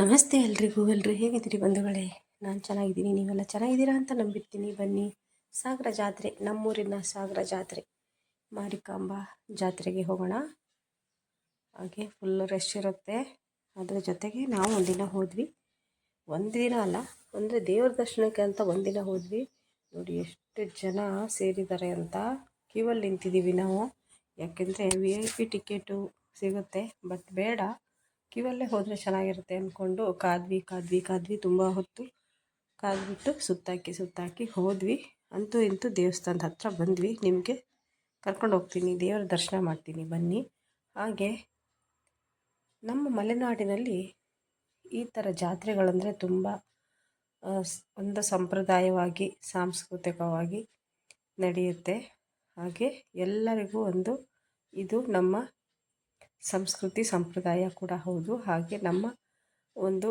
ನಮಸ್ತೆ ಎಲ್ರಿಗೂ, ಎಲ್ರಿ ಹೇಗಿದ್ದೀರಿ ಬಂಧುಗಳೇ? ನಾನು ಚೆನ್ನಾಗಿದ್ದೀನಿ, ನೀವೆಲ್ಲ ಚೆನ್ನಾಗಿದ್ದೀರಾ ಅಂತ ನಂಬಿರ್ತೀನಿ. ಬನ್ನಿ, ಸಾಗರ ಜಾತ್ರೆ, ನಮ್ಮೂರಿನ ಸಾಗರ ಜಾತ್ರೆ. ಮಾರಿಕಾಂಬ ಜಾತ್ರೆಗೆ ಹೋಗೋಣ. ಹಾಗೆ ಫುಲ್ ರಶ್ ಇರುತ್ತೆ. ಅದರ ಜೊತೆಗೆ ನಾವು ಒಂದಿನ ಹೋದ್ವಿ. ಒಂದು ದಿನ ಅಲ್ಲ, ಅಂದರೆ ದೇವ್ರ ದರ್ಶನಕ್ಕೆ ಅಂತ ಒಂದಿನ ಹೋದ್ವಿ. ನೋಡಿ, ಎಷ್ಟು ಜನ ಸೇರಿದ್ದಾರೆ ಅಂತ ಕ್ಯೂವಲ್ಲಿ ನಿಂತಿದ್ದೀವಿ ನಾವು. ಯಾಕೆಂದರೆ ವಿ ಐ ಪಿ ಟಿಕೆಟು ಸಿಗುತ್ತೆ ಬಟ್ ಬೇಡ. ಕ್ಯೂವಲ್ಲೇ ಹೋದರೆ ಚೆನ್ನಾಗಿರುತ್ತೆ ಅಂದ್ಕೊಂಡು ಕಾದ್ವಿ ಕಾದ್ವಿ ಕಾದ್ವಿ ತುಂಬ ಹೊತ್ತು. ಕಾದ್ಬಿಟ್ಟು ಸುತ್ತಾಕಿ ಸುತ್ತಾಕಿ ಹೋದ್ವಿ. ಅಂತೂ ಇಂತೂ ದೇವಸ್ಥಾನದ ಹತ್ರ ಬಂದ್ವಿ. ನಿಮಗೆ ಕರ್ಕೊಂಡು ಹೋಗ್ತೀನಿ, ದೇವರ ದರ್ಶನ ಮಾಡ್ತೀನಿ, ಬನ್ನಿ. ಹಾಗೆ ನಮ್ಮ ಮಲೆನಾಡಿನಲ್ಲಿ ಈ ಥರ ಜಾತ್ರೆಗಳಂದರೆ ತುಂಬ ಒಂದು ಸಂಪ್ರದಾಯವಾಗಿ, ಸಾಂಸ್ಕೃತಿಕವಾಗಿ ನಡೆಯುತ್ತೆ. ಹಾಗೆ ಎಲ್ಲರಿಗೂ ಒಂದು ಇದು ನಮ್ಮ ಸಂಸ್ಕೃತಿ ಸಂಪ್ರದಾಯ ಕೂಡ ಹೌದು. ಹಾಗೆ ನಮ್ಮ ಒಂದು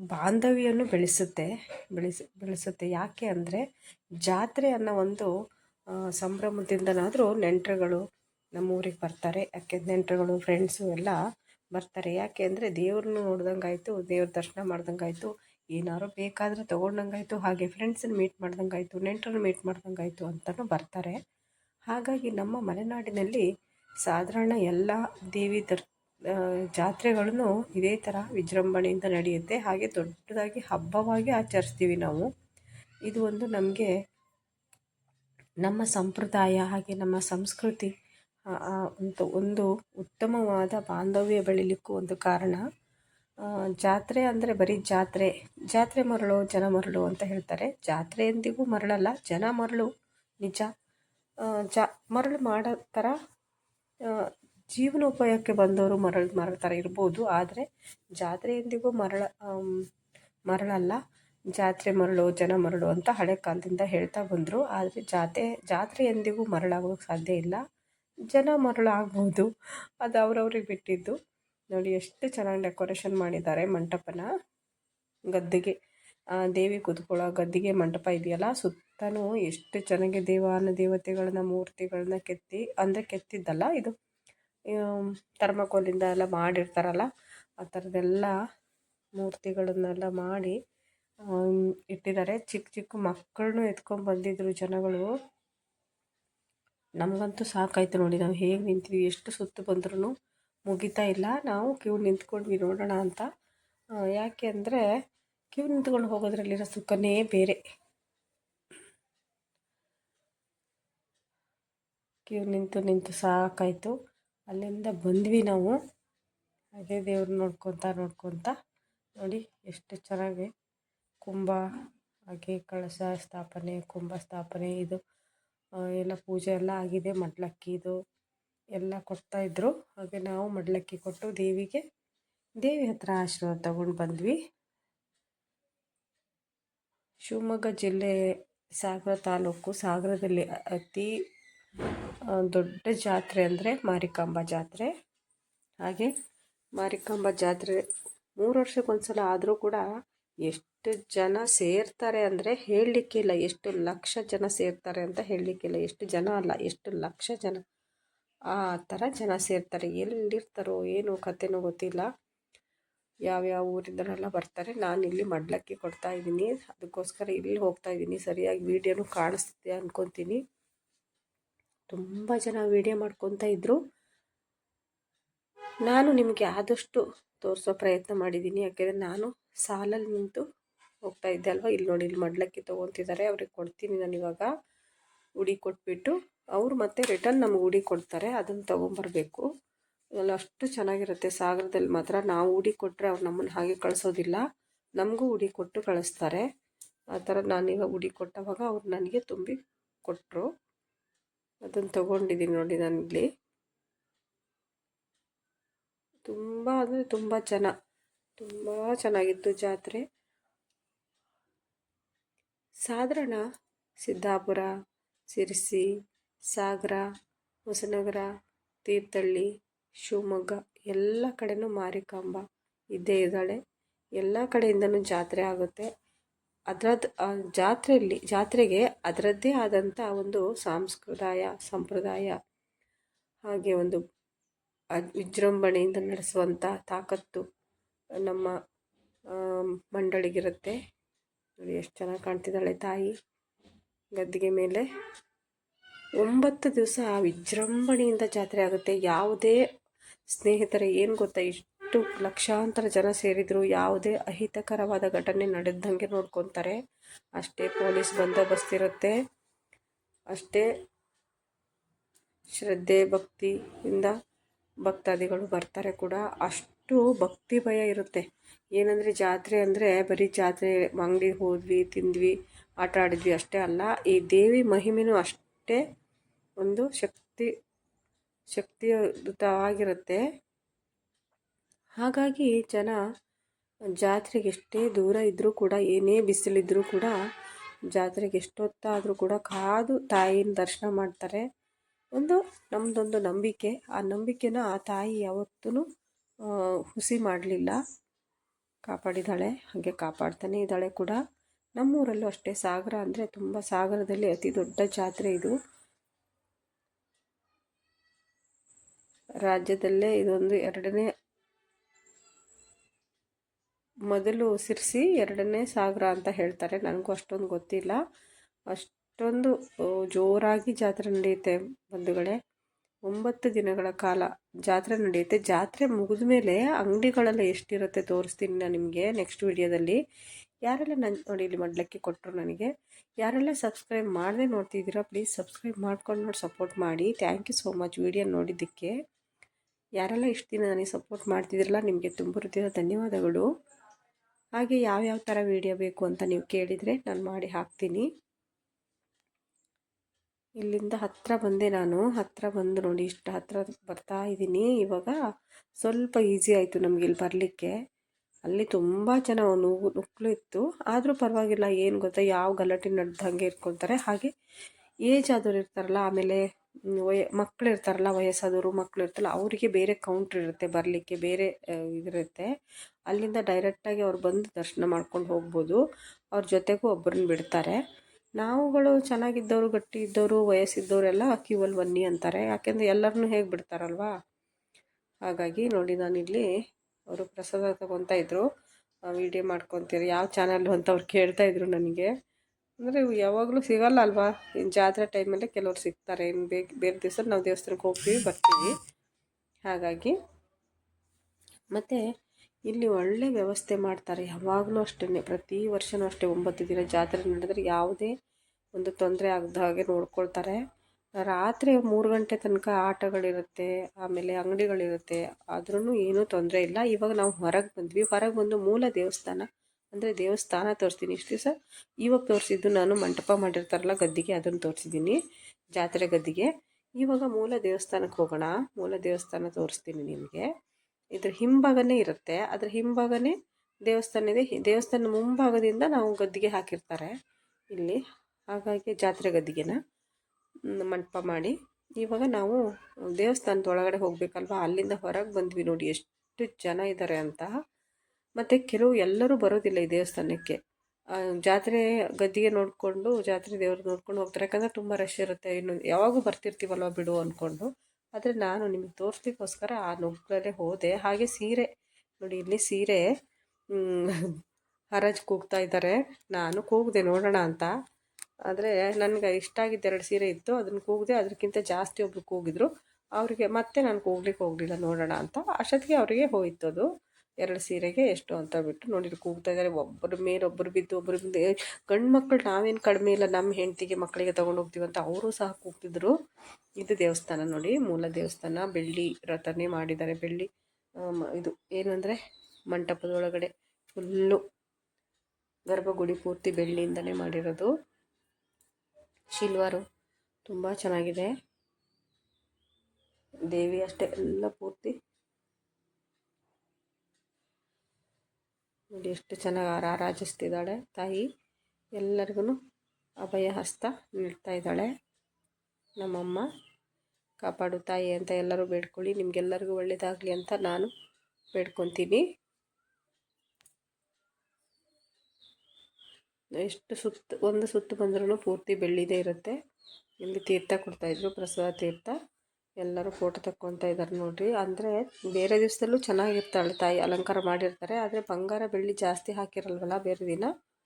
ಬಾಂಧವ್ಯವನ್ನು ಬೆಳೆಸುತ್ತೆ, ಬೆಳೆಸ, ಬೆಳೆಸುತ್ತೆ. ಯಾಕೆ ಅಂದರೆ ಜಾತ್ರೆ ಅನ್ನೋ ಒಂದು ಸಂಭ್ರಮದಿಂದನಾದರೂ ನೆಂಟರುಗಳು ನಮ್ಮ ಊರಿಗೆ ಬರ್ತಾರೆ. ಯಾಕೆ ನೆಂಟರುಗಳು ಫ್ರೆಂಡ್ಸು ಎಲ್ಲ ಬರ್ತಾರೆ. ಯಾಕೆ ಅಂದರೆ ದೇವ್ರನ್ನೂ ನೋಡ್ದಂಗಾಯಿತು, ದೇವ್ರ ದರ್ಶನ ಮಾಡ್ದಂಗಾಯಿತು. ಏನಾದ್ರು ಬೇಕಾದರೆ ತೊಗೊಂಡಂಗಾಯಿತು. ಹಾಗೆ ಫ್ರೆಂಡ್ಸನ್ನ ಮೀಟ್ ಮಾಡ್ದಂಗಾಯಿತು, ನೆಂಟರನ್ನು ಮೀಟ್ ಮಾಡ್ದಂಗಾಯಿತು ಅಂತಲೂ ಬರ್ತಾರೆ. ಹಾಗಾಗಿ ನಮ್ಮ ಮಲೆನಾಡಿನಲ್ಲಿ ಸಾಧಾರಣ ಎಲ್ಲ ದೇವಿ ದರ್ ಜಾತ್ರೆಗಳನ್ನು ಇದೇ ಥರ ವಿಜೃಂಭಣೆಯಿಂದ ನಡೆಯುತ್ತೆ. ಹಾಗೆ ದೊಡ್ಡದಾಗಿ ಹಬ್ಬವಾಗಿ ಆಚರಿಸ್ತೀವಿ ನಾವು. ಇದು ಒಂದು ನಮಗೆ ನಮ್ಮ ಸಂಪ್ರದಾಯ ಹಾಗೆ ನಮ್ಮ ಸಂಸ್ಕೃತಿ ಅಂತ ಒಂದು ಉತ್ತಮವಾದ ಬಾಂಧವ್ಯ ಬೆಳಿಲಿಕ್ಕೂ ಒಂದು ಕಾರಣ. ಜಾತ್ರೆ ಅಂದರೆ ಬರೀ ಜಾತ್ರೆ ಜಾತ್ರೆ ಮರಳು, ಜನ ಮರಳು ಅಂತ ಹೇಳ್ತಾರೆ. ಜಾತ್ರೆ ಎಂದಿಗೂ ಮರಳಲ್ಲ, ಜನ ಮರಳು ನಿಜ. ಜಾ, ಮರಳು ಮಾಡೋ ಥರ ಜೀವನೋಪಾಯಕ್ಕೆ ಬಂದವರು ಮರಳು ಮರಳ ಥರ ಇರ್ಬೋದು, ಆದರೆ ಜಾತ್ರೆ ಎಂದಿಗೂ ಮರಳ ಮರಳಲ್ಲ. ಜಾತ್ರೆ ಮರಳು, ಜನ ಮರಳು ಅಂತ ಹಳೆ ಕಾಲದಿಂದ ಹೇಳ್ತಾ ಬಂದರು. ಆದರೆ ಜಾತೆ ಜಾತ್ರೆ ಎಂದಿಗೂ ಮರಳಾಗೋಕ್ಕೆ ಸಾಧ್ಯ ಇಲ್ಲ. ಜನ ಮರಳಾಗ್ಬೋದು. ಅದು ಅವ್ರವ್ರಿಗೆ ಬಿಟ್ಟಿದ್ದು. ನೋಡಿ, ಎಷ್ಟು ಚೆನ್ನಾಗಿ ಡೆಕೋರೇಷನ್ ಮಾಡಿದ್ದಾರೆ ಮಂಟಪನ. ಗದ್ದೆಗೆ ದೇವಿ ಕೂತ್ಕೊಳ್ಳೋ ಗದ್ದಿಗೆ ಮಂಟಪ ಇದೆಯಲ್ಲ ಸುತ್ತಲೂ ಎಷ್ಟು ಚೆನ್ನಾಗಿ ದೇವಾನ ದೇವತೆಗಳನ್ನ ಮೂರ್ತಿಗಳನ್ನ ಕೆತ್ತಿ, ಅಂದರೆ ಕೆತ್ತಿದ್ದಲ್ಲ ಇದು ಥರ್ಮಕೋಲಿಂದ ಎಲ್ಲ ಮಾಡಿರ್ತಾರಲ್ಲ, ಆ ಥರದ್ದೆಲ್ಲ ಮೂರ್ತಿಗಳನ್ನೆಲ್ಲ ಮಾಡಿ ಇಟ್ಟಿದ್ದಾರೆ. ಚಿಕ್ಕ ಚಿಕ್ಕ ಮಕ್ಕಳನ್ನೂ ಎತ್ಕೊಂಡು ಬಂದಿದ್ರು ಜನಗಳು. ನಮಗಂತೂ ಸಾಕಾಯ್ತು ನೋಡಿ, ನಾವು ಹೇಗೆ ನಿಂತೀವಿ ಎಷ್ಟು ಸುತ್ತು ಬಂದ್ರೂ ಮುಗಿತಾ ಇಲ್ಲ. ನಾವು ಕ್ಯೂ ನಿಂತ್ಕೊಂಡ್ವಿ ನೋಡೋಣ ಅಂತ. ಯಾಕೆ ಅಂದರೆ, ಕ್ಯೂ ನಿಂತ್ಕೊಂಡು ಹೋಗೋದ್ರಲ್ಲಿರೋ ಸುಖನೇ ಬೇರೆ. ಕ್ಯೂ ನಿಂತು ನಿಂತು ಸಾಕಾಯಿತು. ಅಲ್ಲಿಂದ ಬಂದ್ವಿ ನಾವು. ಹಾಗೆ ದೇವ್ರು ನೋಡ್ಕೊತ ನೋಡ್ಕೊತ ನೋಡಿ ಎಷ್ಟು ಚೆನ್ನಾಗಿ ಕುಂಭ, ಹಾಗೆ ಕಳಶ ಸ್ಥಾಪನೆ, ಕುಂಭ ಸ್ಥಾಪನೆ ಇದು ಎಲ್ಲ ಪೂಜೆ ಎಲ್ಲ ಆಗಿದೆ ಮಡ್ಲಕ್ಕಿದು ಎಲ್ಲ ಕೊಡ್ತಾಯಿದ್ರು ಹಾಗೆ ನಾವು ಮಡ್ಲಕ್ಕಿ ಕೊಟ್ಟು ದೇವಿಗೆ, ದೇವಿ ಹತ್ರ ಆಶೀರ್ವಾದ ತಗೊಂಡು ಬಂದ್ವಿ. ಶಿವಮೊಗ್ಗ ಜಿಲ್ಲೆ ಸಾಗರ ತಾಲೂಕು, ಸಾಗರದಲ್ಲಿ ಅತಿ ದೊಡ್ಡ ಜಾತ್ರೆ ಅಂದರೆ ಮಾರಿಕಾಂಬ ಜಾತ್ರೆ. ಹಾಗೆ ಮಾರಿಕಾಂಬಾ ಜಾತ್ರೆ ಮೂರು ವರ್ಷಕ್ಕೊಂದ್ಸಲ ಆದರೂ ಕೂಡ ಎಷ್ಟು ಜನ ಸೇರ್ತಾರೆ ಅಂದರೆ ಹೇಳಲಿಕ್ಕಿಲ್ಲ ಎಷ್ಟು ಲಕ್ಷ ಜನ ಸೇರ್ತಾರೆ ಅಂತ ಹೇಳಲಿಕ್ಕಿಲ್ಲ ಎಷ್ಟು ಜನ ಅಲ್ಲ, ಎಷ್ಟು ಲಕ್ಷ ಜನ. ಆ ಥರ ಜನ ಸೇರ್ತಾರೆ. ಎಲ್ಲಿರ್ತಾರೋ ಏನು ಕಥೆನೋ ಗೊತ್ತಿಲ್ಲ. ಯಾವ್ಯಾವ ಊರಿಂದನೆಲ್ಲ ಬರ್ತಾರೆ. ನಾನು ಇಲ್ಲಿ ಮಡ್ಲಕ್ಕಿ ಕೊಡ್ತಾ ಇದ್ದೀನಿ. ಅದಕ್ಕೋಸ್ಕರ ಇಲ್ಲಿ ಹೋಗ್ತಾ ಇದ್ದೀನಿ. ಸರಿಯಾಗಿ ವೀಡಿಯೋನು ಕಾಣಿಸ್ತಿದೆ ಅಂದ್ಕೊತೀನಿ ತುಂಬ ಜನ ವೀಡಿಯೋ ಮಾಡ್ಕೊತ ಇದ್ದರು ನಾನು ನಿಮಗೆ ಆದಷ್ಟು ತೋರಿಸೋ ಪ್ರಯತ್ನ ಮಾಡಿದ್ದೀನಿ ಯಾಕೆಂದರೆ ನಾನು ಸಾಲಲ್ಲಿ ನಿಂತು ಹೋಗ್ತಾ ಇದ್ದೆ ಅಲ್ವಾ? ಇಲ್ಲಿ ನೋಡಿ, ಇಲ್ಲಿ ಮಡ್ಲಕ್ಕಿ ತೊಗೊತಿದ್ದಾರೆ ಅವ್ರಿಗೆ ಕೊಡ್ತೀನಿ ನಾನು ಇವಾಗ. ಉಡಿ ಕೊಟ್ಬಿಟ್ಟು ಅವರು ಮತ್ತೆ ರಿಟರ್ನ್ ನಮ್ಗೆ ಉಡಿ ಕೊಡ್ತಾರೆ. ಅದನ್ನು ತೊಗೊಂಬರ್ಬೇಕು. ಇದೆಲ್ಲ ಅಷ್ಟು ಚೆನ್ನಾಗಿರುತ್ತೆ. ಸಾಗರದಲ್ಲಿ ಮಾತ್ರ ನಾವು ಉಡಿ ಕೊಟ್ಟರೆ ಅವ್ರು ನಮ್ಮನ್ನು ಹಾಗೆ ಕಳಿಸೋದಿಲ್ಲ. ನಮಗೂ ಉಡಿ ಕೊಟ್ಟು ಕಳಿಸ್ತಾರೆ. ಆ ಥರ ನಾನೀಗ ಉಡಿ ಕೊಟ್ಟವಾಗ ಅವ್ರು ನನಗೆ ತುಂಬಿ ಕೊಟ್ಟರು ಅದನ್ನು ತಗೊಂಡಿದ್ದೀನಿ ನೋಡಿ ಇಲ್ಲಿ ತುಂಬ ಅಂದರೆ ತುಂಬ ಜನ ತುಂಬ ಚೆನ್ನಾಗಿತ್ತು ಜಾತ್ರೆ. ಸಾಧಾರಣ ಸಿದ್ದಾಪುರ, ಸಿರ್ಸಿ, ಸಾಗರ, ಹೊಸನಗರ, ತೀರ್ಥಹಳ್ಳಿ, ಶಿವಮೊಗ್ಗ ಎಲ್ಲ ಕಡೆಯೂ ಮಾರಿಕಾಂಬ ಇದ್ದೇ ಇದ್ದಾಳೆ. ಎಲ್ಲ ಕಡೆಯಿಂದನೂ ಜಾತ್ರೆ ಆಗುತ್ತೆ. ಅದರದ್ದು ಜಾತ್ರೆಯಲ್ಲಿ ಜಾತ್ರೆಗೆ ಅದರದ್ದೇ ಆದಂಥ ಒಂದು ಸಾಂಸ್ಕೃದಾಯ, ಸಂಪ್ರದಾಯ, ಹಾಗೆ ಒಂದು ವಿಜೃಂಭಣೆಯಿಂದ ನಡೆಸುವಂಥ ತಾಕತ್ತು ನಮ್ಮ ಮಂಡಳಿಗಿರುತ್ತೆ. ನೋಡಿ ಎಷ್ಟು ಚೆನ್ನಾಗಿ ಕಾಣ್ತಿದ್ದಾಳೆ ತಾಯಿ ಗದ್ದಿಗೆ ಮೇಲೆ. ಒಂಬತ್ತು ದಿವಸ ವಿಜೃಂಭಣೆಯಿಂದ ಜಾತ್ರೆ ಆಗುತ್ತೆ. ಯಾವುದೇ ಸ್ನೇಹಿತರೆ, ಏನು ಗೊತ್ತಾ ಇಷ್ಟು ಲಕ್ಷಾಂತರ ಜನ ಸೇರಿದ್ರು. ಯಾವುದೇ ಅಹಿತಕರವಾದ ಘಟನೆ ನಡೆದಂಗೆ ನೋಡ್ಕೊತಾರೆ. ಅಷ್ಟೇ ಪೊಲೀಸ್ ಬಂದೋಬಸ್ತ್ ಇರುತ್ತೆ. ಅಷ್ಟೇ ಶ್ರದ್ಧೆ, ಭಕ್ತಿಯಿಂದ ಭಕ್ತಾದಿಗಳು ಬರ್ತಾರೆ ಕೂಡ. ಅಷ್ಟು ಭಕ್ತಿ ಭಯ ಇರುತ್ತೆ. ಏನಂದರೆ ಜಾತ್ರೆ ಅಂದರೆ ಬರೀ ಜಾತ್ರೆ ಅಂಗಡಿ ಹೋದ್ವಿ, ತಿಂದ್ವಿ, ಆಟ ಆಡಿದ್ವಿ ಅಷ್ಟೇ ಅಲ್ಲ. ಈ ದೇವಿ ಮಹಿಮೆನೂ ಅಷ್ಟೇ ಒಂದು ಶಕ್ತಿ, ಶಕ್ತಿಯುತವಾಗಿರುತ್ತೆ. ಹಾಗಾಗಿ ಜನ ಜಾತ್ರೆಗೆ ಎಷ್ಟೇ ದೂರ ಇದ್ದರೂ ಕೂಡ, ಏನೇ ಬಿಸಿಲಿದ್ದರೂ ಕೂಡ ಜಾತ್ರೆಗೆ ಎಷ್ಟೊತ್ತಾದರೂ ಕೂಡ ಕಾದು ತಾಯಿನ ದರ್ಶನ ಮಾಡ್ತಾರೆ. ಒಂದು ನಮ್ಮದೊಂದು ನಂಬಿಕೆ. ಆ ನಂಬಿಕೆನ ಆ ತಾಯಿ ಯಾವತ್ತೂ ಹುಸಿ ಮಾಡಲಿಲ್ಲ. ಕಾಪಾಡಿದ್ದಾಳೆ. ಹಾಗೆ ಕಾಪಾಡ್ತಾನೆ ಇದ್ದಾಳೆ ಕೂಡ. ನಮ್ಮೂರಲ್ಲೂ ಅಷ್ಟೇ. ಸಾಗರ ಅಂದರೆ ತುಂಬ ಸಾಗರದಲ್ಲಿ ಅತಿ ದೊಡ್ಡ ಜಾತ್ರೆ ಇದು. ರಾಜ್ಯದಲ್ಲೇ ಇದೊಂದು ಎರಡನೇ ಮೊದಲು ಸಿರ್ಸಿ ಎರಡನೇ ಸಾಗರ ಅಂತ ಹೇಳ್ತಾರೆ. ನನಗೂ ಅಷ್ಟೊಂದು ಗೊತ್ತಿಲ್ಲ. ಅಷ್ಟೊಂದು ಜೋರಾಗಿ ಜಾತ್ರೆ ನಡೆಯುತ್ತೆ ಬಂಧುಗಳೇ. ಒಂಬತ್ತು ದಿನಗಳ ಕಾಲ ಜಾತ್ರೆ ನಡೆಯುತ್ತೆ. ಜಾತ್ರೆ ಮುಗಿದ ಮೇಲೆ ಅಂಗಡಿಗಳೆಲ್ಲ ಎಷ್ಟಿರುತ್ತೆ ತೋರಿಸ್ತೀನಿ ನಾನು ನಿಮಗೆ ನೆಕ್ಸ್ಟ್ ವಿಡಿಯೋದಲ್ಲಿ. ಯಾರೆಲ್ಲ ನನ್ನ ನೋಡಿ ಇಲ್ಲಿ ಮಡ್ಲಕ್ಕಿ ಕೊಟ್ಟರು ನನಗೆ. ಯಾರೆಲ್ಲ ಸಬ್ಸ್ಕ್ರೈಬ್ ಮಾಡದೆ ನೋಡ್ತಿದ್ದೀರಾ ಪ್ಲೀಸ್ ಸಬ್ಸ್ಕ್ರೈಬ್ ಮಾಡ್ಕೊಂಡು ನೋಡಿ ಸಪೋರ್ಟ್ ಮಾಡಿ. Thank you so much video ನೋಡಿದ್ದಕ್ಕೆ. ಯಾರೆಲ್ಲ ಇಷ್ಟು ದಿನ ನನಗೆ ಸಪೋರ್ಟ್ ಮಾಡ್ತಿದ್ದೀರಲ್ಲ ನಿಮಗೆ ತುಂಬ ಹೃದಯದ ಧನ್ಯವಾದಗಳು. ಹಾಗೆ ಯಾವ್ಯಾವ ಥರ ವಿಡಿಯೋ ಬೇಕು ಅಂತ ನೀವು ಕೇಳಿದರೆ ನಾನು ಮಾಡಿ ಹಾಕ್ತೀನಿ. ಇಲ್ಲಿಂದ ಹತ್ತಿರ ಬಂದೆ ನಾನು. ಹತ್ತಿರ ಬಂದು ನೋಡಿ ಇಷ್ಟು ಹತ್ತಿರ ಬರ್ತಾ ಇದ್ದೀನಿ. ಇವಾಗ ಸ್ವಲ್ಪ ಈಸಿ ಆಯಿತು ನಮಗೆ ಇಲ್ಲಿ ಬರಲಿಕ್ಕೆ. ಅಲ್ಲಿ ತುಂಬ ಜನ ಒಂದು ನುಗ್ಲು ಇತ್ತು. ಆದರೂ ಪರವಾಗಿಲ್ಲ, ಏನು ಗೊತ್ತಾ, ಯಾವ ಗಲಾಟೆ ನಡೆದಂಗೆ ಇಟ್ಕೊಳ್ತಾರೆ ಹಾಗೆ ಏಜ್ ಆದವ್ರು ಇರ್ತಾರಲ್ಲ, ಆಮೇಲೆ ವಯ ಮಕ್ಕಳು ಇರ್ತಾರಲ್ಲ ವಯಸ್ಸಾದವರು ಮಕ್ಕಳು ಇರ್ತಾರಲ್ಲ ಅವರಿಗೆ ಬೇರೆ ಕೌಂಟ್ರ್ ಇರುತ್ತೆ ಬರಲಿಕ್ಕೆ, ಬೇರೆ ಇದಿರುತ್ತೆ. ಅಲ್ಲಿಂದ ಡೈರೆಕ್ಟಾಗಿ ಅವ್ರು ಬಂದು ದರ್ಶನ ಮಾಡ್ಕೊಂಡು ಹೋಗ್ಬೋದು. ಅವ್ರ ಜೊತೆಗೂ ಒಬ್ಬರನ್ನ ಬಿಡ್ತಾರೆ. ನಾವುಗಳು ಚೆನ್ನಾಗಿದ್ದವರು ಗಟ್ಟಿ ಇದ್ದವರು ವಯಸ್ಸಿದ್ದವರೆಲ್ಲ ಕ್ಯೂವಲ್ಲಿ ಬನ್ನಿ ಅಂತಾರೆ. ಯಾಕೆಂದರೆ ಎಲ್ಲರನ್ನೂ ಹೇಗೆ ಬಿಡ್ತಾರಲ್ವಾ? ಹಾಗಾಗಿ ನೋಡಿ ನಾನಿಲ್ಲಿ ಅವರು ಪ್ರಸಾದ ತಗೊತಾ ಇದ್ದರು ವಿಡಿಯೋ ಮಾಡ್ಕೊತೀರಿ. ಯಾವ ಚಾನಲ್ಲು ಅಂತ ಅವ್ರು ಕೇಳ್ತಾ ಇದ್ರು ನನಗೆ. ಅಂದರೆ ಯಾವಾಗಲೂ ಸಿಗಲ್ಲ ಅಲ್ವಾ ಇನ್ನು ಜಾತ್ರೆ ಟೈಮಲ್ಲೇ ಕೆಲವರು ಸಿಗ್ತಾರೆ. ಇನ್ನು ಬೇಗ ಬೇರೆ ದಿವಸ ನಾವು ದೇವಸ್ಥಾನಕ್ಕೆ ಹೋಗ್ತೀವಿ, ಬರ್ತೀವಿ. ಹಾಗಾಗಿ ಮತ್ತು ಇಲ್ಲಿ ಒಳ್ಳೆ ವ್ಯವಸ್ಥೆ ಮಾಡ್ತಾರೆ. ಯಾವಾಗಲೂ ಅಷ್ಟೇ ಪ್ರತಿ ವರ್ಷವೂ ಅಷ್ಟೇ ಒಂಬತ್ತು ದಿನ ಜಾತ್ರೆ ನಡೆದ್ರೆ ಯಾವುದೇ ಒಂದು ತೊಂದರೆ ಆಗದ ಹಾಗೆ ನೋಡ್ಕೊಳ್ತಾರೆ. ರಾತ್ರಿ ಮೂರು ಗಂಟೆ ತನಕ ಆಟಗಳಿರುತ್ತೆ, ಆಮೇಲೆ ಅಂಗಡಿಗಳಿರುತ್ತೆ. ಆದ್ರೂ ಏನೂ ತೊಂದರೆ ಇಲ್ಲ. ಇವಾಗ ನಾವು ಹೊರಗೆ ಬಂದ್ವಿ. ಹೊರಗೆ ಬಂದು ಮೂಲ ದೇವಸ್ಥಾನ ಅಂದರೆ ದೇವಸ್ಥಾನ ತೋರಿಸ್ತೀನಿ. ಇಷ್ಟು ದಿವಸ ಇವಾಗ ತೋರಿಸಿದ್ದು ನಾನು ಮಂಟಪ ಮಾಡಿರ್ತಾರಲ್ಲ ಗದ್ದಿಗೆ, ಅದನ್ನು ತೋರಿಸಿದ್ದೀನಿ, ಜಾತ್ರೆ ಗದ್ದಿಗೆ. ಇವಾಗ ಮೂಲ ದೇವಸ್ಥಾನಕ್ಕೆ ಹೋಗೋಣ. ಮೂಲ ದೇವಸ್ಥಾನ ತೋರಿಸ್ತೀನಿ ನಿಮಗೆ. ಇದ್ರ ಹಿಂಭಾಗನೇ ಇರುತ್ತೆ. ಅದ್ರ ಹಿಂಭಾಗನೇ ದೇವಸ್ಥಾನ ಇದೆ. ದೇವಸ್ಥಾನ ಮುಂಭಾಗದಿಂದ ನಾವು ಗದ್ದಿಗೆ ಹಾಕಿರ್ತಾರೆ. ಇಲ್ಲಿ ಹಾಗಾಗಿ ಜಾತ್ರೆ ಗದ್ದಿಗೆನ ಮಂಟಪ ಮಾಡಿ. ಇವಾಗ ನಾವು ದೇವಸ್ಥಾನದ ಒಳಗಡೆ ಹೋಗ್ಬೇಕಲ್ವಾ? ಅಲ್ಲಿಂದ ಹೊರಗೆ ಬಂದ್ವಿ ನೋಡಿ, ಎಷ್ಟು ಜನ ಇದ್ದಾರೆ ಅಂತ. ಮತ್ತು ಕೆಲವು ಎಲ್ಲರೂ ಬರೋದಿಲ್ಲ ಈ ದೇವಸ್ಥಾನಕ್ಕೆ. ಜಾತ್ರೆ ಗದ್ದಿಗೆ ನೋಡಿಕೊಂಡು, ಜಾತ್ರೆ ದೇವ್ರು ನೋಡ್ಕೊಂಡು ಹೋಗ್ತಾರೆ. ಯಾಕಂದರೆ ತುಂಬ ರಶ್ ಇರುತ್ತೆ. ಇನ್ನು ಯಾವಾಗೂ ಬರ್ತಿರ್ತೀವಲ್ವ ಬಿಡು ಅಂದ್ಕೊಂಡು ಆದರೆ ನಾನು ನಿಮಗೆ ತೋರಿಸ್ಲಿಕ್ಕೋಸ್ಕರ ಆ ನುಗ್ಗಲೇ ಹೋದೆ. ಹಾಗೆ ಸೀರೆ, ನೋಡಿ ಇಲ್ಲಿ ಸೀರೆ ಹರಾಜ್ ಕೂಗ್ತಾ ಇದ್ದಾರೆ. ನಾನು ಕೂಗಿದೆ ನೋಡೋಣ ಅಂತ. ಆದರೆ ನನಗೆ ಇಷ್ಟ ಆಗಿದ್ದ ಎರಡು ಸೀರೆ ಇತ್ತು. ಅದನ್ನು ಕೂಗಿದೆ ಅದಕ್ಕಿಂತ ಜಾಸ್ತಿ ಒಬ್ರು ಕೂಗಿದ್ರು. ಅವರಿಗೆ ಮತ್ತೆ ನಾನು ಕೂಗ್ಲಿಕ್ಕೆ ಹೋಗಲಿಲ್ಲ ನೋಡೋಣ ಅಂತ. ಅಷ್ಟೊತ್ತಿಗೆ ಅವರಿಗೆ ಹೋಯ್ತು ಅದು ಎರಡು ಸೀರೆಗೆ ಎಷ್ಟು ಅಂತ ಬಿಟ್ಟು ನೋಡಿ ಕೂಗ್ತಾ ಇದ್ದಾರೆ. ಒಬ್ಬರ ಮೇಲೆ ಒಬ್ಬರು ಬಿದ್ದು ಒಬ್ಬರು ಬಿದ್ದು. ಗಂಡು ಮಕ್ಕಳು ನಾವೇನು ಕಡಿಮೆ ಇಲ್ಲ, ನಮ್ಮ ಹೆಂಡತಿಗೆ ಮಕ್ಕಳಿಗೆ ತೊಗೊಂಡು ಅಂತ ಅವರು ಸಹ ಕೂಗ್ತಿದ್ರು. ಇದು ದೇವಸ್ಥಾನ ನೋಡಿ, ಮೂಲ ದೇವಸ್ಥಾನ. ಬೆಳ್ಳಿ ರಥನೇ ಮಾಡಿದ್ದಾರೆ. ಬೆಳ್ಳಿ ಇದು ಏನು ಅಂದರೆ ಮಂಟಪದೊಳಗಡೆ ಫುಲ್ಲು ಗರ್ಭಗುಡಿ ಪೂರ್ತಿ ಬೆಳ್ಳಿಯಿಂದನೇ ಮಾಡಿರೋದು. ಶಿಲ್ವಾರು ತುಂಬ ಚೆನ್ನಾಗಿದೆ. ದೇವಿ ಅಷ್ಟೇ, ಎಲ್ಲ ಪೂರ್ತಿ ನೋಡಿ ಎಷ್ಟು ಚೆನ್ನಾಗಿ ಆರಾರಾಜಿಸ್ತಿದ್ದಾಳೆ ತಾಯಿ ಎಲ್ಲರಿಗೂ ಅಭಯ ಹಸ್ತ ನೀಡ್ತಾ ಇದ್ದಾಳೆ. ನಮ್ಮಮ್ಮ ಕಾಪಾಡು ತಾಯಿ ಅಂತ ಎಲ್ಲರೂ ಬೇಡ್ಕೊಳ್ಳಿ, ನಿಮಗೆಲ್ಲರಿಗೂ ಒಳ್ಳೆಯದಾಗಲಿ ಅಂತ ನಾನು ಬೇಡ್ಕೊತೀನಿ. ಎಷ್ಟು ಸುತ್ತು, ಒಂದು ಸುತ್ತು ಬಂದ್ರೂ ಪೂರ್ತಿ ಬೆಳ್ಳಿದೇ ಇರುತ್ತೆ. ಇಲ್ಲಿ ತೀರ್ಥ ಕೊಡ್ತಾಯಿದ್ರು ಪ್ರಸಾದ ತೀರ್ಥ. ಎಲ್ಲರೂ ಫೋಟೋ ತಕ್ಕೊಂತ ಇದ್ದಾರೆ ನೋಡ್ರಿ. ಅಂದರೆ ಬೇರೆ ದಿವಸದಲ್ಲೂ ಚೆನ್ನಾಗಿರ್ತಾಳೆ ತಾಯಿ, ಅಲಂಕಾರ ಮಾಡಿರ್ತಾರೆ. ಆದರೆ ಬಂಗಾರ ಬೆಳ್ಳಿ ಜಾಸ್ತಿ ಹಾಕಿರಲ್ವಲ್ಲ ಬೇರೆ ದಿನ?